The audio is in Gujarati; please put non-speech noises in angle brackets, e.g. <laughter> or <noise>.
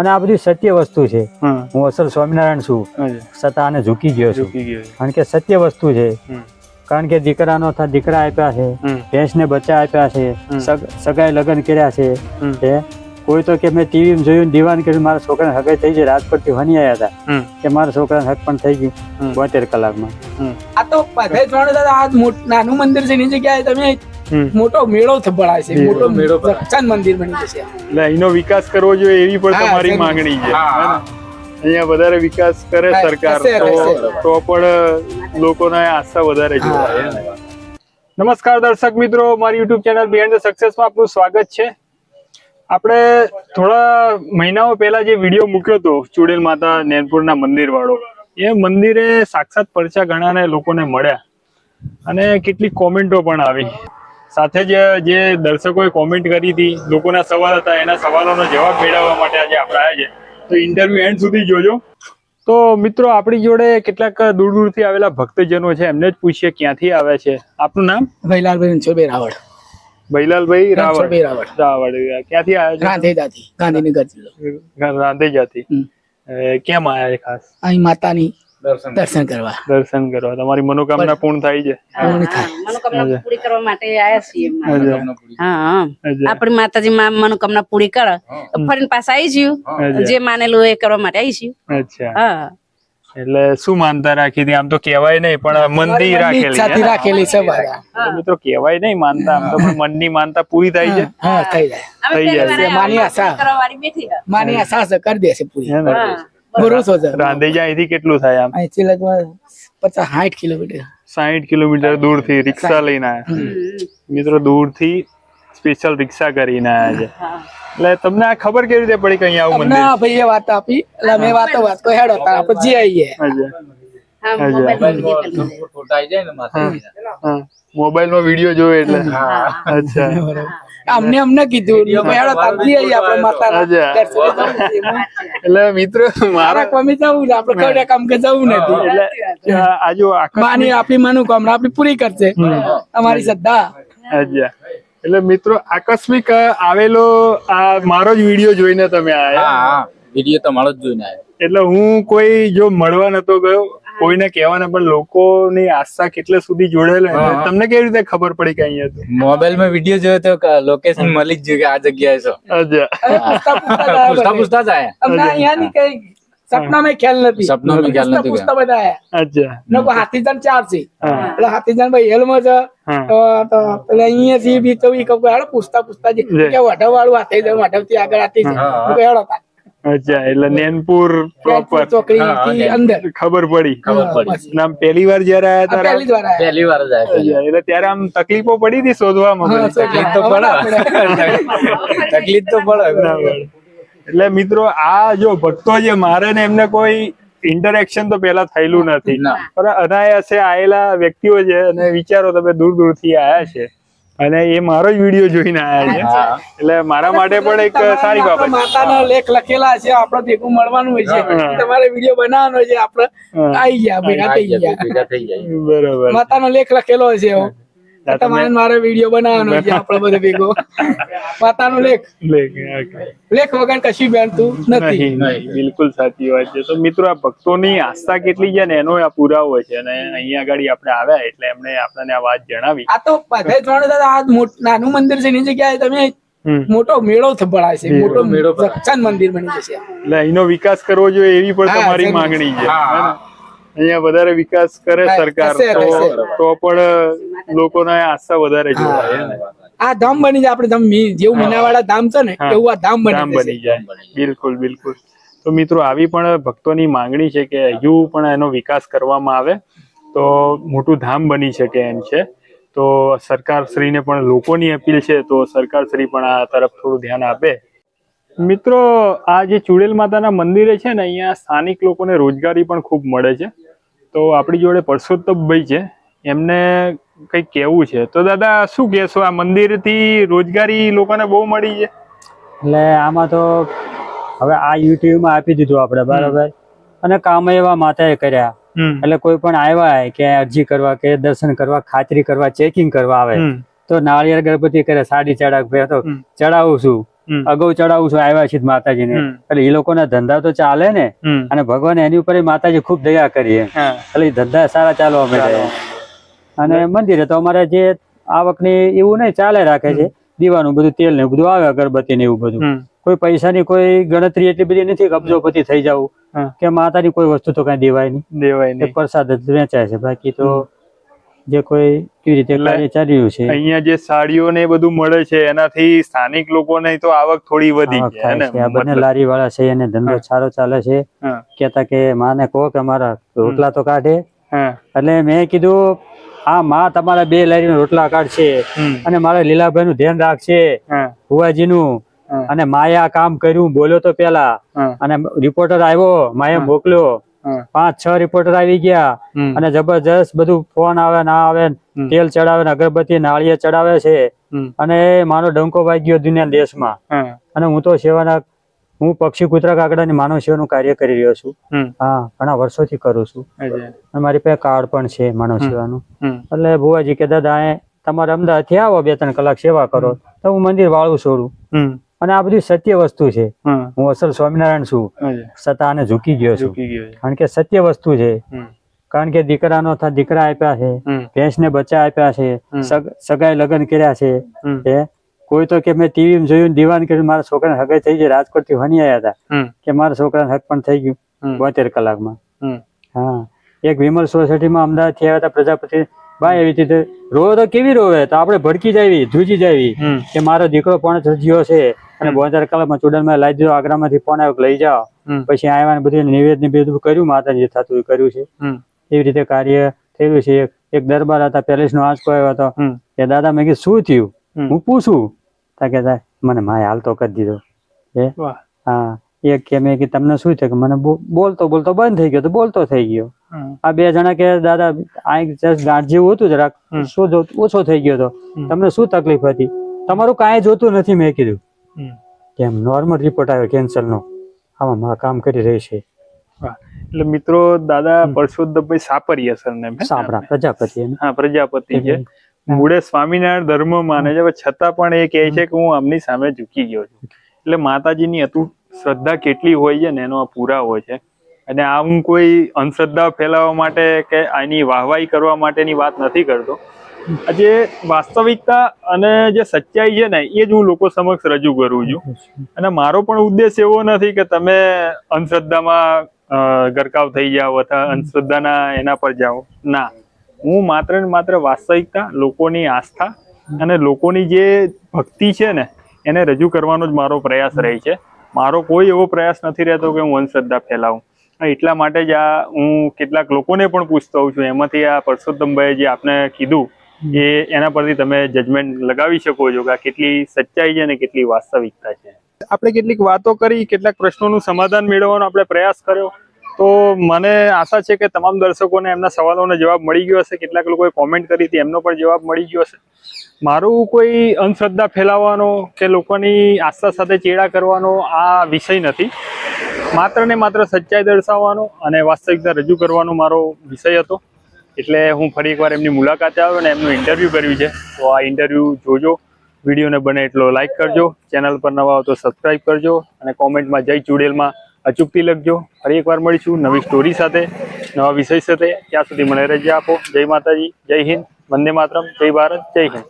અને આ બધી સત્ય વસ્તુ છે. હું. અસલ સ્વામિનારાયણ છું. છતાં આને ઝૂકી ગયો છું. કારણ કે સત્ય વસ્તુ છે. કારણ કે દીકરાનો થા દીકરા આપ્યા છે. ભેંસને બચ્ચા આપ્યા છે. સગાઈ લગ્ન કર્યા છે. કે કોઈ તો કે મેં ટીવી જોયું દીવાન કર્યું મારા છોકરાને હગાઈ થઈ ગઈ રાજકોટથી વની આવ્યા હતા. કે મારા છોકરાને હક પણ થઈ ગયું. બોતેર કલાકમાં. આ તો બધે દાદા આ નાનું મંદિર છે એની જગ્યાએ તમે. મોટો મેળો થ- છે. મોટો મેળો ચંદ મંદિર બની જશે. એટલે અહીંનો વિકાસ કરવો જોઈએ એવી પણ તમારી માંગણી છે? અહીંયા વધારે વિકાસ કરે સરકાર તો તો પણ લોકોને આસ્થા વધારે જોવાય નમસ્કાર દર્શક મિત્રો મારી યુટ્યુબ ચેનલ બિહાઇન્ડ ધ સક્સેસમાં આપનું સ્વાગત છે. આપણે થોડા મહિનાઓ પહેલા જે વીડિયો મૂક્યો હતો ચુડેલ માતા નેનપુરના મંદિર વાળો એ મંદિરે સાક્ષાત પરચા ઘણાને લોકોને મળ્યા. અને કેટલી કોમેન્ટો પણ આવી. સાથે જ જે દર્શકોએ કોમેન્ટ કરી હતી લોકોના સવાલ હતા એના સવાલોનો જવાબ મેળવવા માટે આજે આપણે આવ્યા છે. તો ઇન્ટરવ્યુ એન્ડ સુધી જોજો. તો મિત્રો આપણી જોડે કેટલાક દૂર દૂરથી આવેલા ભક્તજનો છે એમને જ પૂછીએ ક્યાંથી આવે છે. આપનું નામ? ભૈલાલભાઈ રણછોડભાઈ રાવળ. ભૈલાલભાઈ રાવળ. રાવળ. રાવળ ક્યાંથી આવ્યા ગાંધીજાથી ગાંધીનગર જિલ્લો ગાંધીજાથી કેમ આવ્યા છે ખાસ? અહીં માતાની દર્શન દર્શન કરવા. દર્શન કરવા. તમારી મનોકામના પૂર્ણ થાય છે. મનોકામના પૂરી કરવા માટે આયા છીએ હા. આપણી માતાજી માં મનોકામના પૂરી કરે. ફરીને પાછા આવી જ્યું. જે માનેલું એ કરવા માટે આવી જ્યું. અચ્છા. હા. એટલે શું માનતા રાખી હતી આમ તો કહેવાય નહીં પણ મનથી રાખેલી રાખેલી છે મિત્રો કહેવાય નહીં માનતા આમ તો પણ મનની માનતા પૂરી થાય છે. હા થઈ જાય. થઈ જાય. માની આશા. પૂરી કરવા વાળી બેઠી છે. માની આશા કરી દેશે પૂરી. અહીંથી કેટલું થાય આમ? અહીંથી લગભગ પચાસ સાઠ કિલોમીટર. સાહીઠ કિલોમીટર દૂરથી રિક્ષા લઈને આવ્યા. મિત્રો દૂરથી સ્પેશિયલ રિક્ષા કરીને આવ્યા છે. એટલે તમને આ ખબર કેવી રીતે પડી કે અહીંયા આવું મંદિર? વાત આપી. એટલે અમે વાતો વાત હેડો તાર જઈ આવીએ. અચ્છા. હા, વીડિયો જાય એટલે. અચ્છા. અમને અમને કીધું આપણે. <laughs> એટલે મિત્રો મારા કમી જવું છે આપડે કઈ કામ કે જવું નથી. એટલે આ- આ જો આકસ્મિક માની આપી મનોકામના આપણી પૂરી કરશે. અમારી શ્રદ્ધા. એટલે મિત્રો આકસ્મિક આવેલો આ મારો જ વીડિયો જોઈને તમે આયા. વીડિયો તમારો જ જોઈને આવ્યો એટલે હું કોઈ જો મળવા નતો ગયો કોઈને કહેવાના પણ લોકોની આસ્થા કેટલે સુધી જોડેલો તમને કેવી રીતે ખબર પડી કે અહીંયા હતું? મોબાઈલમાં વીડિયો જોયો તો લોકેશન મળી જ ગયું કે આ જગ્યાએ છો. અચ્છા. પૂછતા પૂછતા જ જ આયા. અમને અહીંયાની કઈ સપનામાં ખ્યાલ નથી. સપનામાં ખ્યાલ નથી પૂછતા બધા આયા. અચ્છા. લોકો હાથીજન ચાર છે. હા. એટલે હાથીજન ભાઈ હેલમાં છે. તો તો એટલે અહીંયા થી બી તો ઈ કહું કે હેડો પૂછતા પૂછતા જે. કે વઢવ વાળું હાથે જવું વઢવથી આગળ હાથી છે. હેડો તાર. અચ્છા એટલે નેનપુર પ્રોપર ચોકડી થી અંદર. ખબર પડી. ખબર પડી. નામ પહેલી વાર જયારે આયા ત્યારે પહેલી વાર આયા. પહેલી વાર જ આવ્યો એટલે ત્યારે આમ તકલીફો પડી હતી શોધવામાં તકલીફ તો પડે. <laughs> તકલીફ તો પડે. એટલે મિત્રો આ જો ભક્તો જે મારે ને એમને કોઈ ઇન્ટરેક્શન તો પેલા થયેલું નથી. પણ અનાયાસે આયેલા વ્યક્તિઓ છે અને વિચારો તમે દૂર દૂરથી આયા છે. અને એ મારો જ વીડિયો જોઈને આયા છે. એટલે મારા માટે પણ એક સારી બાબત. માતાના લેખ લખેલા છે આપણે ભેગું મળવાનું હોય છે. તમારે વીડિયો બનાવવાનો છે આપણે આઈ આવી ગયા. ભેગા થઈ ગયા. બરોબર. માતાનો લેખ લખેલો છે એવો. તમારે મારે વીડિયો બનાવવાનો છે આપણે બધે ભેગો. માતાનો લેખ. લેખ. લેખ વગર કશી બેનતું નથી. બિલકુલ સાચી વાત છે. તો મિત્રો આ ભક્તોની આસ્થા કેટલી છે ને એનો આ પુરાવો છે. અને અહીંયા આગળ આપણે આવ્યા એટલે એમણે આપણને આ વાત જણાવી. આ તો બધે જોડે દાદા આ નાનું મંદિર છે એની જગ્યાએ તમે મોટો મેળો ભરાય છે. મોટો મેળો ભરાય. મંદિર બની જશે. એટલે અહીંનો વિકાસ કરવો જોઈએ એવી પણ તમારી માંગણી છે? અહીંયા વધારે વિકાસ કરે સરકાર તો પણ લોકોને આશા વધારે જોવાય આ ધામ બની જાય આપણે ધામ જેવું મીનાવાળા ધામ છે ને એવું આ ધામ બની જાય. બિલકુલ બિલકુલ. તો મિત્રો આવી પણ ભક્તોની માંગણી છે કે હજુ પણ એનો વિકાસ કરવામાં આવે તો મોટું ધામ બની શકે એમ છે. તો સરકાર શ્રીને પણ લોકોની અપીલ છે તો સરકાર શ્રી પણ આ તરફ થોડું ધ્યાન આપે. મિત્રો આ જે ચુડેલ માતાના મંદિરે છે ને અહીંયા સ્થાનિક લોકોને રોજગારી પણ ખૂબ મળે છે. તો આપણી જોડે પરસોત્તમભાઈ છે. એમને કંઈક કહેવું છે. તો દાદા શું કહેશો? આ મંદિરથી રોજગારી લોકોને બહુ મળી છે. એટલે આમાં તો હવે આ યુટ્યુબમાં આપી દીધું આપણે બરાબર? અને કામ એવા માતાએ કર્યા. એટલે કોઈ પણ આવ્યા કે અરજી કરવા કે દર્શન કરવા ખાતરી કરવા ચેકિંગ કરવા આવે તો નાળિયેર ગણપતિ કરે સાડી ચડાવ તો ચડાવું છું. અગાઉ ચડાવું છું આવ્યા છીએ માતાજીને. ને એટલે એ લોકોના ધંધા તો ચાલે ને અને ભગવાન એની ઉપર માતાજી ખૂબ દયા કરી એટલે ધંધા સારા ચાલવા મળે અને મંદિરે તો અમારે જે આવકની એવું નહીં ચાલે રાખે છે. દીવાનું બધું તેલ ને બધું આવે અગરબત્તી ને એવું બધું. કોઈ કોઈ પૈસાની કોઈ ગણતરી એટલી બધી નથી કબજોપતિ થઈ જવું કે માતાની કોઈ વસ્તુ તો કઈ દેવાય નહીં. દેવાય પ્રસાદ જ વેચાય છે. બાકી તો જે કોઈ કેવી રીતે કાર્ય ચાલી રહ્યું છે. અહીંયા જે સાડીઓ ને બધું મળે છે એનાથી સ્થાનિક લોકોને તો આવક થોડી વધી. આ બંને લારી વાળા છે એને ધંધો સારો ચાલે છે. કેતા કે માને કહો કે મારા રોટલા તો કાઢે. એટલે મેં કીધું આ માં તમારા બે લારી રોટલા કાઢશે. અને મારા લીલાભાઈ નું ધ્યાન રાખશે ભુવાજી નું અને માએ આ કામ કર્યું બોલ્યો તો પેલા અને રિપોર્ટર આવ્યો માએ મોકલ્યો. પાંચ છ રિપોર્ટર આવી ગયા અને જબરજસ્ત બધું ફોન આવે ના આવે તેલ ચડાવે ને અગરબત્તી નાળિયેર ચડાવે છે. અને મારો ડંકો વાગ્યો દુનિયા દેશમાં. અને હું તો સેવાના હું પક્ષી કૂતરા કાકડાની માનવ સેવાનું કાર્ય કરી રહ્યો છું. હા ઘણા વર્ષોથી કરું છું. મારી પાસે કાર્ડ પણ છે માનવ સેવાનું. એટલે ભુવાજી કે દાદા તમારે તમારે અમદાવાદથી આવો બે ત્રણ કલાક સેવા કરો. તો હું મંદિર વાળું છોડું. અને આ બધું સત્ય વસ્તુ છે. હું અસલ સ્વામિનારાયણ છું. છતાં આને ઝૂકી ગયો છું. કારણ કે સત્ય વસ્તુ છે. કારણ કે દીકરાનો થા દીકરા આપ્યા છે. ભેંસ ભેંસને બચ્ચા આપ્યા છે. સગાઈ લગ્ન કર્યા છે. કોઈ તો કે મેં ટીવી જોયું દીવાન કર્યું મારા છોકરાને હગાઈ થઈ ગઈ રાજકોટથી હની આવ્યા હતા કે મારા છોકરાને હક પણ થઈ ગયું બોતેર કલાકમાં. હા. એક વિમલ સોસાયટીમાં અમદાવાદથી આવ્યા હતા પ્રજાપતિ. ભાઈ એવી રીતે રોવે તો કેવી રોવે? તો આપણે ભડકી જાવી ધ્રુજી જાવી કે મારો દીકરો પણ થયો છે. અને બોતેર કલાકમાં ચુડનમાં લાવી દીધો આગ્રામાંથી ફોન આવ્યો લઈ જાઓ. પછી આવ્યા ને બધું નિવેદ ને બધું કર્યું માતાજી થતું કર્યું છે. એવી રીતે કાર્ય થયું છે. એક- દરબાર હતા પેલેસ નો આંચકો આવ્યો હતો. કે દાદા મેં કીધું શું થયું? હું પૂછું. તા કે મને માય હાલ તો કરી દીધો. એ હા. એક કે મેં કીધું તમને શું થયું? કે મને બોલતો બોલતો બંધ થઈ ગયો તો બોલતો થઈ ગયો. આ બે જણા કે દાદા આ જસ્ટ ગાંઠ જેવું હતું જરાક શું ઓછો થઈ ગયો હતો તમને શું તકલીફ હતી? તમારું કાંઈ જોતું નથી મેં કીધું. કેમ નોર્મલ રિપોર્ટ આવ્યો કેન્સરનો આમાં મારા કામ કરી રહી છે. એટલે મિત્રો દાદા પરસોત્તમભાઈ સાપરિયા સર ને સાપરા પ્રજાપતિ હા પ્રજાપતિ છે. મૂળે સ્વામિનારાયણ ધર્મ માને છે છતાં પણ એ કહે છે કે હું આમની સામે ઝૂકી ગયો છું. એટલે માતાજીની અતૂટ શ્રદ્ધા કેટલી હોય છે ને એનો આ પુરાવો છે. અને આ હું કોઈ અંધશ્રદ્ધા ફેલાવવા માટે કે આની વાહવાઈ કરવા માટેની વાત નથી કરતો. જે વાસ્તવિકતા અને જે સચ્ચાઈ છે ને, એ જ હું લોકો સમક્ષ રજૂ કરું છું. અને મારો પણ ઉદ્દેશ એવો નથી કે તમે અંધશ્રદ્ધામાં ગરકાવ થઈ જાઓ અથવા અંધશ્રદ્ધાના એના પર જાઓ. ના. હું માત્ર ને માત્ર વાસ્તવિકતા, લોકોની આસ્થા અને લોકોની જે ભક્તિ છે ને, એને રજૂ કરવાનો જ મારો પ્રયાસ રહે છે. મારો કોઈ એવો પ્રયાસ નથી રહેતો કે હું અંધશ્રદ્ધા ફેલાવું. એટલા માટે જ આ હું કેટલાક લોકોને પણ પૂછતો હોઉં છું. એમાંથી આ પરસોત્તમભાઈ જે આપને કીધું એ એના પરથી તમે જજમેન્ટ લગાવી શકો છો કે કેટલી સચ્ચાઈ છે ને કેટલી વાસ્તવિકતા છે. આપણે કેટલીક વાતો કરી, કેટલાક પ્રશ્નોનું સમાધાન મેળવવાનો આપણે પ્રયાસ કર્યો. તો મને આશા છે કે તમામ દર્શકોને એમના સવાલોનો જવાબ મળી ગયો હશે, કેટલાક લોકોએ કોમેન્ટ કરી હતી, એમનો પણ જવાબ મળી ગયો હશે. મારું કોઈ અંધશ્રદ્ધા ફેલાવવાનો કે લોકોની આસ્થા સાથે ચેડા કરવાનો આ વિષય નથી. માત્ર ને માત્ર સચ્ચાઈ દર્શાવવાનો અને વાસ્તવિકતા રજૂ કરવાનો મારો વિષય હતો. એટલે હું ફરી એકવાર એમની મુલાકાતે આવ્યો અને એમનું ઇન્ટરવ્યૂ કર્યું છે. તો આ ઇન્ટરવ્યૂ જોજો, વિડીયોને બને એટલો લાઈક કરજો ચેનલ પર નવા હો તો સબસ્ક્રાઈબ કરજો અને કોમેન્ટમાં જય ચુડેલમાં અચૂકથી લખજો. ફરી એકવાર મળીશું નવી સ્ટોરી સાથે, નવા વિષય સાથે. ત્યાં સુધી મને રજા આપો. જય માતાજી, જય હિન્દ. વંદે માતરમ. જય ભારત, જય હિન્દ.